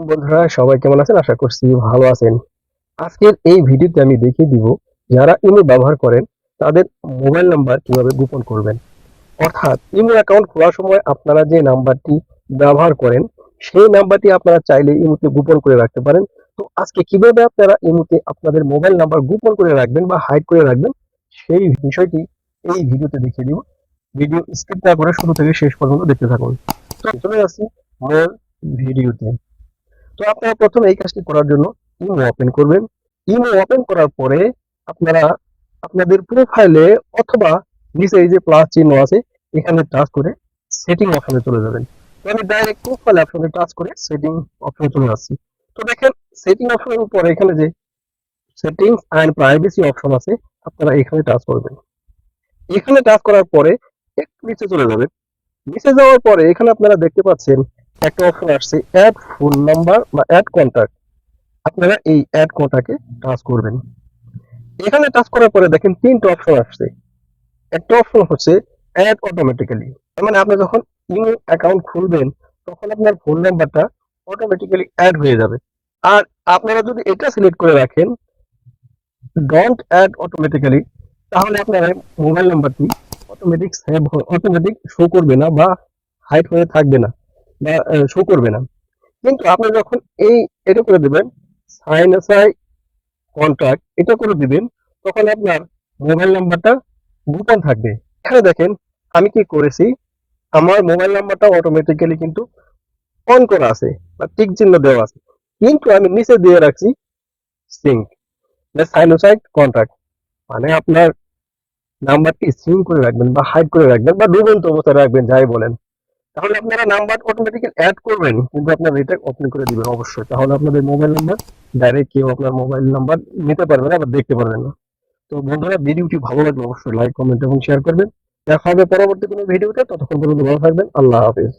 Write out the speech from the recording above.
বন্ধুরা, সবাই কেমন আছেন? আশা করছি ভালো আছেন। আজকের এই ভিডিওতে আমি দেখিয়ে দিব, যারা ইমো ব্যবহার করেন, তাদের মোবাইল নাম্বার কীভাবে গোপন করবেন। অর্থাৎ, ইমো অ্যাকাউন্ট খোলার সময় আপনারা যে নাম্বারটি ব্যবহার করেন, সেই নাম্বারটি আপনারা চাইলে ইমোতে গোপন করে রাখতে পারেন। তো আজকে কীভাবে আপনারা ইমোতে আপনাদের মোবাইল নাম্বার গোপন করে রাখবেন বা হাইড করে রাখবেন, সেই বিষয়টি এই ভিডিওতে দেখিয়ে দিব। ভিডিও স্কিপ না করে শুরু থেকে শেষ পর্যন্ত দেখতে থাকুন। চলে আসছি ভিডিওতে। তো আপনারা প্রথমে এই কাজটি করার জন্য ইমো ওপেন করবেন। ইমো ওপেন করার পরে আপনারা আপনাদের প্রোফাইলে অথবা নিচে এই যে প্লাস চিহ্ন আছে, এখানে টাচ করে সেটিং অপশনে চলে যাবেন। আমি ডাইরেক্ট প্রোফাইল অপশনে টাচ করে সেটিং অপশনে চলে আসছি তো দেখেন সেটিং অপশনের উপরে এখানে যে সেটিংস অ্যান্ড প্রাইভেসি অপশন আছে, আপনারা এখানে টাচ করবেন। এখানে টাচ করার পরে একটু নিচে চলে যাবেন। নিচে যাওয়ার পরে এখানে আপনারা দেখতে পাচ্ছেন একটা অপশন আসছে অ্যাড ফোন নাম্বার বা অ্যাড কন্টাক্ট আপনারা এই অ্যাড কন্টাক্টে টাচ করবেন। এখানে টাচ করার পরে দেখেন তিনটা অপশন আসছে। একটা অপশন হচ্ছে অ্যাড অটোমেটিক্যালি মানে আপনি যখন ইমেল অ্যাকাউন্ট খুলবেন, তখন আপনার ফোন নাম্বারটা অটোমেটিক্যালি অ্যাড হয়ে যাবে। আর আপনারা যদি এটা সিলেক্ট করে রাখেন ডোন্ট অ্যাড অটোমেটিক্যালি তাহলে আপনার মোবাইল নাম্বারটি অটোমেটিক সেভ অটোমেটিক শো করবে না বা হাইড হয়ে থাকবে না। শো করবে না। কিন্তু আপনি যখন এই, এটা করে দিবেন সাইন এসআই কন্ট্রাক্ট এটা করে দিবেন, তখন আপনার মোবাইল নাম্বারটা গোপন থাকবে। এখানে দেখেন, আমি কি করেছি, আমার মোবাইল নাম্বারটা অটোমেটিক্যালি কিন্তু অন করা আছে, বা টিক চিহ্ন দেওয়া আছে। কিন্তু আমি নিচে দিয়ে রাখছি সিঙ্ক সাইনোসাইড কন্ট্রাক্ট মানে আপনার নাম্বারটি সিঙ্ক করে রাখবেন, বা হাইড করে রাখবেন, বা ডুবন্ত অবস্থায় রাখবেন, যাই বলেন। তাহলে আপনারা নাম্বার অটোমেটিক্যালি অ্যাড করবেন, কিন্তু আপনার এটা ওপেন করে দিবেন, অবশ্যই। তাহলে আপনাদের মোবাইল নাম্বার ডাইরেক্ট কেউ আপনার মোবাইল নাম্বার নিতে পারবে না আবার দেখতে পারবেন না। তো বন্ধুরা, ভিডিওটি ভালো লাগলে অবশ্যই লাইক কমেন্ট এবং শেয়ার করবেন। দেখা হবে পরবর্তী কোনো ভিডিওতে, ততক্ষণ পর্যন্ত ভালো থাকবেন, আল্লাহ হাফিজ।